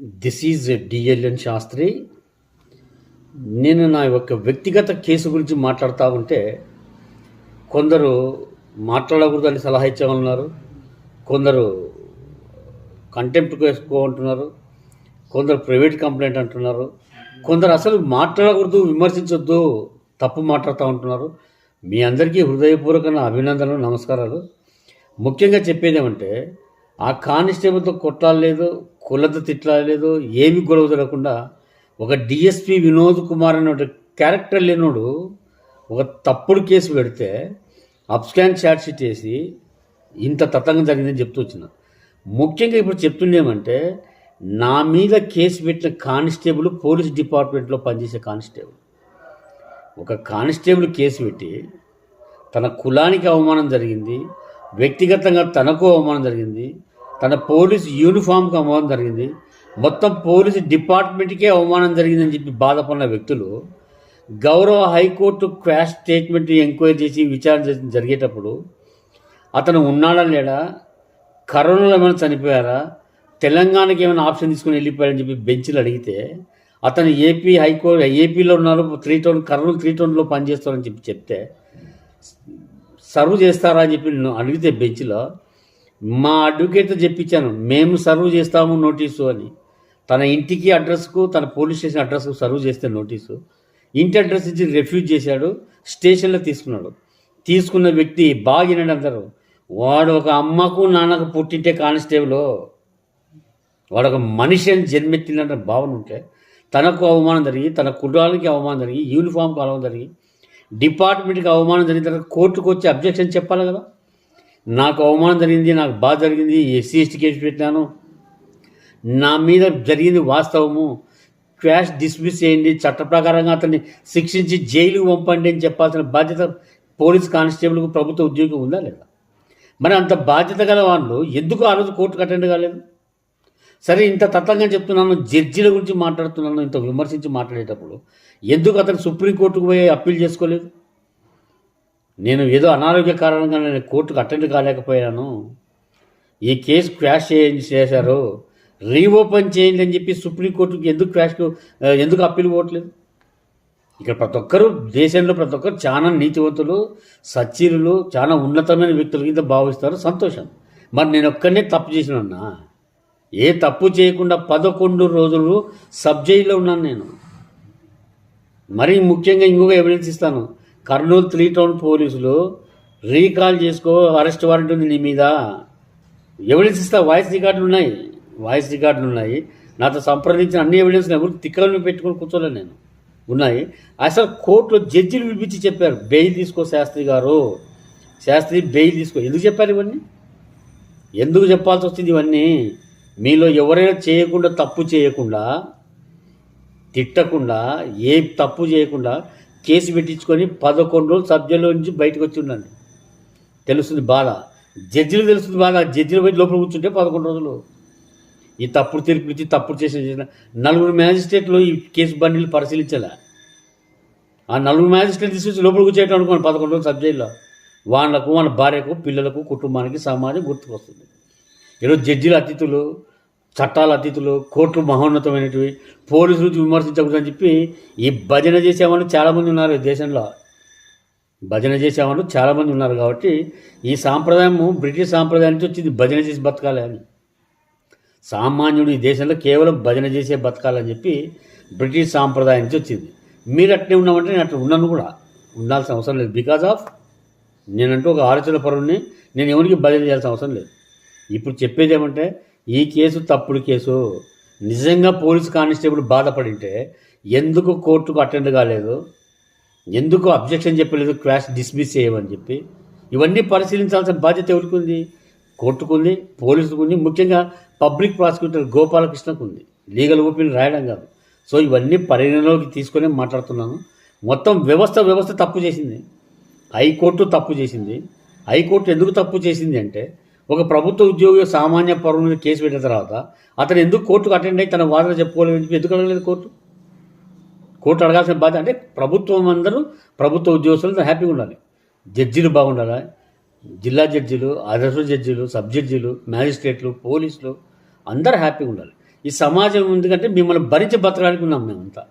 This is డిఎల్ఎన్ Sastry నేను నా యొక్క వ్యక్తిగత కేసు గురించి మాట్లాడుతూ ఉంటే కొందరు మాట్లాడకూడదని సలహా ఇచ్చేవాళ్ళున్నారు కొందరు కంటెంప్ట్ వేసుకో అంటున్నారు కొందరు ప్రైవేట్ కంప్లైంట్ అంటున్నారు కొందరు అసలు మాట్లాడకూడదు విమర్శించొద్దు తప్పు మాట్లాడుతూ ఉంటున్నారు. మీ అందరికీ హృదయపూర్వక అభినందనలు నమస్కారాలు. ముఖ్యంగా చెప్పేది ఏమంటే ఆ కానిస్టేబుల్తో కొట్లాడలేదు కులత తిట్లాలేదు ఏమి గొడవ జరగకుండా ఒక డిఎస్పి వినోద్ కుమార్ అనే క్యారెక్టర్ లేనోడు ఒక తప్పుడు కేసు పెడితే అప్స్కాన్ చార్జ్ షీట్ వేసి ఇంత తతంగం జరిగిందని చెప్తూ వచ్చిన. ముఖ్యంగా ఇప్పుడు చెప్తుండేమంటే నా మీద కేసు పెట్టిన కానిస్టేబుల్ పోలీస్ డిపార్ట్మెంట్లో పనిచేసే కానిస్టేబుల్. ఒక కానిస్టేబుల్ కేసు పెట్టి తన కులానికి అవమానం జరిగింది వ్యక్తిగతంగా తనకు అవమానం జరిగింది తన పోలీస్ యూనిఫామ్కి అవమానం జరిగింది. మొత్తం పోలీస్ డిపార్ట్మెంట్కే అవమానం జరిగిందని చెప్పి బాధపడిన వ్యక్తులు గౌరవ హైకోర్టు క్వాష్ స్టేట్మెంట్ ఎంక్వైరీ చేసి విచారణ చేసి జరిగేటప్పుడు అతను ఉన్నాడా లేడా కరోనాలో ఏమైనా చనిపోయారా తెలంగాణకి ఏమైనా ఆప్షన్ తీసుకుని వెళ్ళిపోయారని చెప్పి బెంచ్లు అడిగితే అతను ఏపీ హైకోర్టు ఏపీలో ఉన్నారు త్రీ టౌన్ కర్నూలు త్రీ టౌన్లో పనిచేస్తారని చెప్పి చెప్తే సర్వ్ చేస్తారా అని చెప్పి నేను అడిగితే బెంచ్లో మా అడ్వకేట్తో చెప్పించాను మేము సర్వ్ చేస్తాము నోటీసు అని. తన ఇంటికి అడ్రస్కు తన పోలీస్ స్టేషన్ అడ్రస్కు సర్వ్ చేస్తే నోటీసు. ఇంటి అడ్రస్ ఇచ్చి రెఫ్యూజ్ చేశాడు స్టేషన్లో తీసుకున్నాడు. తీసుకున్న వ్యక్తి బాగినాడు అందరూ. వాడు ఒక అమ్మకు నాన్నకు పుట్టింటే కానిస్టేబుల్ వాడు ఒక మనిషి అని జన్మెత్తిన భావన ఉంటే తనకు అవమానం జరిగి తన కుటుంబానికి అవమానం జరిగి యూనిఫామ్కి అవమానం జరిగి డిపార్ట్మెంట్కి అవమానం జరిగిన తర్వాత కోర్టుకు వచ్చి అబ్జెక్షన్ చెప్పాలి కదా. నాకు అవమానం జరిగింది నాకు బాధ జరిగింది ఎస్సీ ఎస్టీ కేసు పెట్టాను నా మీద జరిగింది వాస్తవము. క్వాష్ డిస్మిస్ చేయండి చట్ట ప్రకారంగా అతన్ని శిక్షించి జైలుకు పంపండి అని చెప్పాల్సిన బాధ్యత పోలీస్ కానిస్టేబుల్కు ప్రభుత్వ ఉద్యోగం ఉందా లేదా? మరి అంత బాధ్యత గల వాళ్ళు ఎందుకు ఆ రోజు కోర్టుకు అటెండ్ కాలేదు? సరే ఇంత తత్వంగా చెప్తున్నాను జడ్జీల గురించి మాట్లాడుతున్నాను ఇంత విమర్శించి మాట్లాడేటప్పుడు ఎందుకు అతను సుప్రీంకోర్టుకు పోయి అప్పీల్ చేసుకోలేదు? నేను ఏదో అనారోగ్య కారణంగా నేను కోర్టుకు అటెండ్ కాలేకపోయాను. ఈ కేసు క్వాష్ చేయండి చేశారు. రీఓపెన్ చేయండి అని చెప్పి సుప్రీంకోర్టుకి ఎందుకు క్వాష్ ఎందుకు అప్పీల్ పోవట్లేదు? ఇక్కడ ప్రతి ఒక్కరు దేశంలో ప్రతి ఒక్కరు చాలా నీతివంతులు సచ్చీరులు చాలా ఉన్నతమైన వ్యక్తుల కింద భావిస్తారు. సంతోషం. మరి నేను ఒక్కనే తప్పు చేసినన్నా? ఏ తప్పు చేయకుండా పదకొండు రోజులు సబ్జైల్లో ఉన్నాను నేను. మరీ ముఖ్యంగా ఇంకొక ఎవిడెన్స్ ఇస్తాను. కర్నూలు త్రీ టౌన్ పోలీసులు రీకాల్ చేసుకో అరెస్ట్ వారెంట్ ఉంది నీ మీద. ఎవిడెన్స్ ఇస్తా వాయిస్ రికార్డులు ఉన్నాయి. వాయిస్ రికార్డులు ఉన్నాయి. నాతో సంప్రదించిన అన్ని ఎవిడెన్స్ ఎవరు తిక్కలను పెట్టుకుని కూర్చోలేను నేను. ఉన్నాయి. అసలు కోర్టులో జడ్జిలు పిలిపించి చెప్పారు బెయిల్ తీసుకో శాస్త్రి గారు. శాస్త్రి బెయిల్ తీసుకో. ఎందుకు చెప్పారు ఇవన్నీ? ఎందుకు చెప్పాల్సి వస్తుంది ఇవన్నీ? మీలో ఎవరైనా చేయకుండా తప్పు చేయకుండా తిట్టకుండా ఏ తప్పు చేయకుండా కేసు పెట్టించుకొని పదకొండు రోజులు సబ్జెక్టులో నుంచి బయటకు వచ్చి ఉండండి తెలుస్తుంది బాధ. జడ్జిలు తెలుస్తుంది బాధ. జడ్జిలు బయట లోపల కూర్చుంటే పదకొండు రోజులు. ఈ తప్పుడు తీర్పులు ఇచ్చి తప్పుడు చేసిన నలుగురు మ్యాజిస్ట్రేట్లు ఈ కేసు బండిలు పరిశీలించాలా. ఆ నలుగురు మ్యాజిస్ట్రేట్ తీసుకొచ్చి లోపల కూర్చేయటం అనుకోండి పదకొండు రోజులు సబ్జెక్టులో వాళ్ళకు వాళ్ళ భార్యకు పిల్లలకు కుటుంబానికి సమాజం గుర్తుకొస్తుంది. ఈరోజు జడ్జిల అతిథులు చట్టాల అతిథులు కోర్టులు మహోన్నతమైనటివి పోలీసులు విమర్శించకూడదని చెప్పి ఈ భజన చేసేవాళ్ళు చాలామంది ఉన్నారు ఈ దేశంలో. భజన చేసేవాళ్ళు చాలామంది ఉన్నారు కాబట్టి ఈ సాంప్రదాయము బ్రిటిష్ సాంప్రదాయం నుంచి వచ్చింది భజన చేసి బతకాలి అని. సామాన్యుడు ఈ దేశంలో కేవలం భజన చేసే బతకాలని చెప్పి బ్రిటిష్ సాంప్రదాయం నుంచి వచ్చింది. మీరు అట్నే ఉన్నామంటే నేను అట్లా ఉన్నాను కూడా. ఉండాల్సిన అవసరం లేదు. బికాజ్ ఆఫ్ నేనంటూ ఒక ఆలోచన పరుణ్ణి నేను ఎవరికి భజన చేయాల్సిన అవసరం లేదు. ఇప్పుడు చెప్పేది ఏమంటే ఈ కేసు తప్పుడు కేసు. నిజంగా పోలీస్ కానిస్టేబుల్ బాధపడింటే ఎందుకు కోర్టుకు అటెండ్ కాలేదు? ఎందుకు అబ్జెక్షన్ చెప్పలేదు? క్లాస్ డిస్మిస్ చేయమని చెప్పి. ఇవన్నీ పరిశీలించాల్సిన బాధ్యత ఎవరికి కోర్టుకుంది కోర్టుకు ఉంది పోలీసుకు ఉంది ముఖ్యంగా పబ్లిక్ ప్రాసిక్యూటర్ గోపాలకృష్ణకు ఉంది. లీగల్ ఒపీనియన్ రాయడం కాదు. సో ఇవన్నీ పరిగణలోకి తీసుకొని మాట్లాడుతున్నాను. మొత్తం వ్యవస్థ వ్యవస్థ తప్పు చేసింది. హైకోర్టు తప్పు చేసింది. హైకోర్టు ఎందుకు తప్పు చేసింది అంటే ఒక ప్రభుత్వ ఉద్యోగి సామాన్య పౌరుల మీద కేసు పెట్టిన తర్వాత అతను ఎందుకు కోర్టుకు అటెండ్ అయ్యి తన వాదన చెప్పుకోలేదు చెప్పి ఎందుకు అడగలేదు కోర్టు? కోర్టు అడగాల్సిన బాధ్యత అంటే ప్రభుత్వం అందరూ ప్రభుత్వ ఉద్యోగస్తులు హ్యాపీగా ఉండాలి. జడ్జీలు బాగుండాలి? జిల్లా జడ్జీలు అదర్సు జడ్జీలు సబ్ జడ్జీలు మ్యాజిస్ట్రేట్లు పోలీసులు అందరూ హ్యాపీగా ఉండాలి. ఈ సమాజం ఎందుకంటే మిమ్మల్ని భరించి బతకడానికి ఉన్నాం మేమంతా.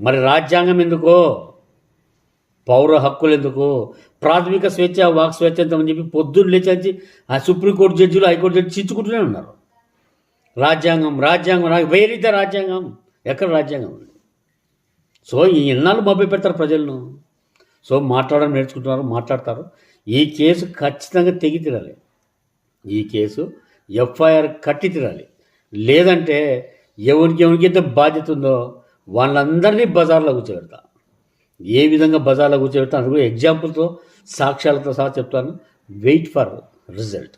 మరి రాజ్యాంగం ఎందుకో? పౌర హక్కులు ఎందుకు? ప్రాథమిక స్వేచ్ఛ వాక్ స్వేచ్ఛ ఎంతమని చెప్పి పొద్దున్న లేచి ఆ సుప్రీంకోర్టు జడ్జిలు హైకోర్టు జడ్జి చించుకుంటూనే ఉన్నారు. రాజ్యాంగం రాజ్యాంగం రా- రాజ్యాంగం. ఎక్కడ రాజ్యాంగం ఉంది? సో ఈ ఎన్నాళ్ళు మభ్య పెడతారు ప్రజలను. సో మాట్లాడడం నేర్చుకుంటున్నారు మాట్లాడతారు. ఈ కేసు ఖచ్చితంగా తెగి తీరాలి. ఈ కేసు ఎఫ్ఐఆర్ కట్టి తీరాలి. లేదంటే ఎవరికి ఎవరికి ఎంత బాధ్యత ఉందో వాళ్ళందరినీ బజార్లో కూర్చోబెడతా. ఏ విధంగా బజార్లో కూర్చోబెడతా అందుకు ఎగ్జాంపుల్తో సాక్ష్యాలతో సహా చెప్తాను. వెయిట్ ఫర్ రిజల్ట్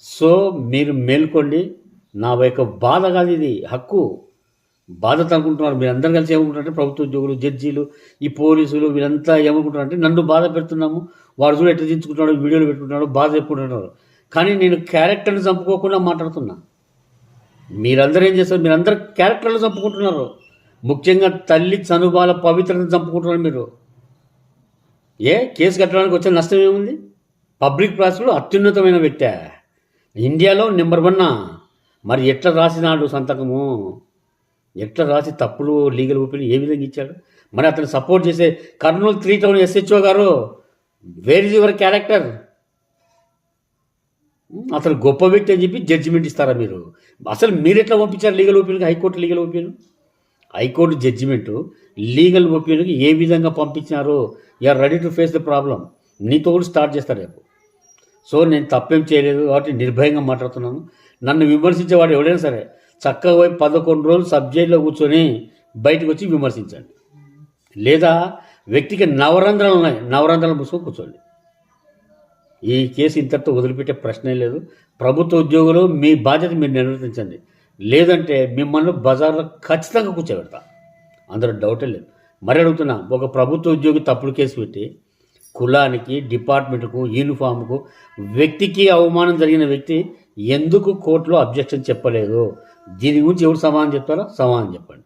సో మీరు మేల్కోండి. నా యొక్క బాధ కాదు ఇది. హక్కు. బాధత అనుకుంటున్నారు. మీరు అందరు కలిసి ఏమనుకుంటారంటే ప్రభుత్వ ఉద్యోగులు జడ్జీలు ఈ పోలీసులు వీళ్ళంతా ఏమనుకుంటారంటే నన్ను బాధ పెడుతున్నాము. వాడు కూడా ఎట్లా దించుకుంటున్నాడు వీడియోలు పెట్టుకుంటున్నాడు బాధ చెప్పుకుంటున్నారు. కానీ నేను క్యారెక్టర్ని చంపుకోకుండా మాట్లాడుతున్నా. మీరందరూ ఏం చేస్తారు? మీరందరూ క్యారెక్టర్లు చంపుకుంటున్నారు. ముఖ్యంగా తల్లి చనుబాల పవిత్రతను చంపుకుంటున్నారు మీరు. ఏ? కేసు కట్టడానికి వచ్చే నష్టం ఏముంది? పబ్లిక్ ప్రాసెస్లో అత్యున్నతమైన వ్యక్తి. ఇండియాలో నెంబర్ వన్నా మరి ఎట్లా రాసినాడు సంతకము? ఎట్లా రాసి తప్పులు లీగల్ ఒపీనియన్ ఏ విధంగా ఇచ్చాడు? మరి అతను సపోర్ట్ చేసే కర్నూలు త్రీ టౌన్ ఎస్హెచ్ఓ గారు వేర్ ఇస్ యువర్ క్యారెక్టర్ అతను గొప్ప వ్యక్తి అని చెప్పి జడ్జిమెంట్ ఇస్తారా మీరు? అసలు మీరు ఎట్లా పంపించారు legal opinion high court legal opinion? High court judgement legal ఒపీనియన్కి ఏ విధంగా పంపించినారు are ready to face the problem నీతో కూడా స్టార్ట్ చేస్తారు రేపు. సో నేను తప్పేం చేయలేదు కాబట్టి నిర్భయంగా మాట్లాడుతున్నాను. నన్ను విమర్శించేవాడు ఎవడైనా సరే చక్కగా పోయి పదకొండు రోజులు సబ్జెక్ట్లో కూర్చొని బయటకు వచ్చి విమర్శించండి. లేదా వ్యక్తికి నవరంధ్రాలు ఉన్నాయి నవరంధ్రాలు మూసుకొని కూర్చోండి. ఈ కేసు ఇంతటితో వదిలిపెట్టే ప్రశ్నే లేదు. ప్రభుత్వ ఉద్యోగులు మీ బాధ్యత మీరు నిర్వర్తించండి. లేదంటే మిమ్మల్ని బజార్లో ఖచ్చితంగా కూర్చోబెడతా. అందులో డౌటే లేదు. మరి అడుగుతున్నా ఒక ప్రభుత్వ ఉద్యోగి తప్పుడు కేసు పెట్టి కులానికి డిపార్ట్మెంట్కు యూనిఫామ్కు వ్యక్తికి అవమానం జరిగిన వ్యక్తి ఎందుకు కోర్టులో అబ్జెక్షన్ చెప్పలేదు? దీని గురించి ఎవరు సమాధానం చెప్తారో సమాధానం చెప్పండి.